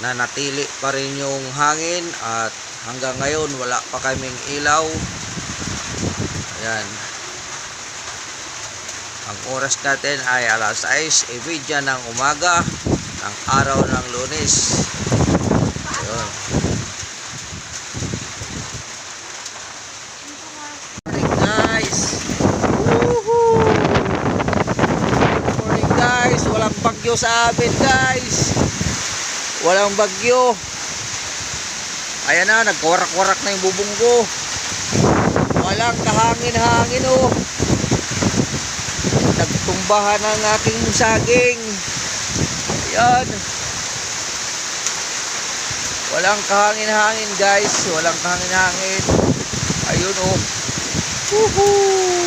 na natili pa rin yung hangin at hanggang ngayon wala pa kaming ilaw. Ayan. Ang oras natin ay alas 6.30 ng umaga ng araw ng lunes. Walang bagyo sa amin guys walang bagyo. Ayan na nagwarak-warak na yung bubong ko. Walang kahangin-hangin oh. Nagtumbahan ang aking saging. Ayan. Walang kahangin-hangin guys. Walang kahangin-hangin. Ayun oh. Woohoo!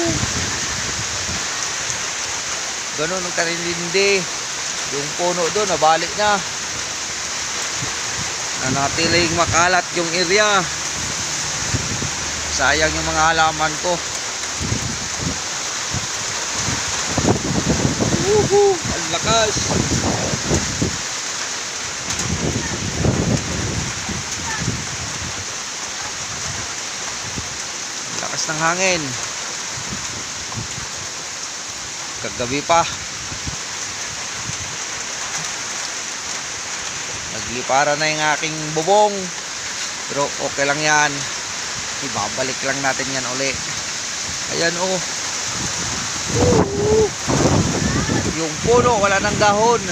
ganun ang karinlindi yung puno doon nabalik na nanatiling makalat yung area sayang yung mga halaman ko Woohoo! Ang lakas! Lakas ng hangin. Kagabi pa. Naglipara na yung aking bubong. Pero okay lang yan. Ibabalik lang natin yan uli. Ayan oh. Yung puno wala nang dahon.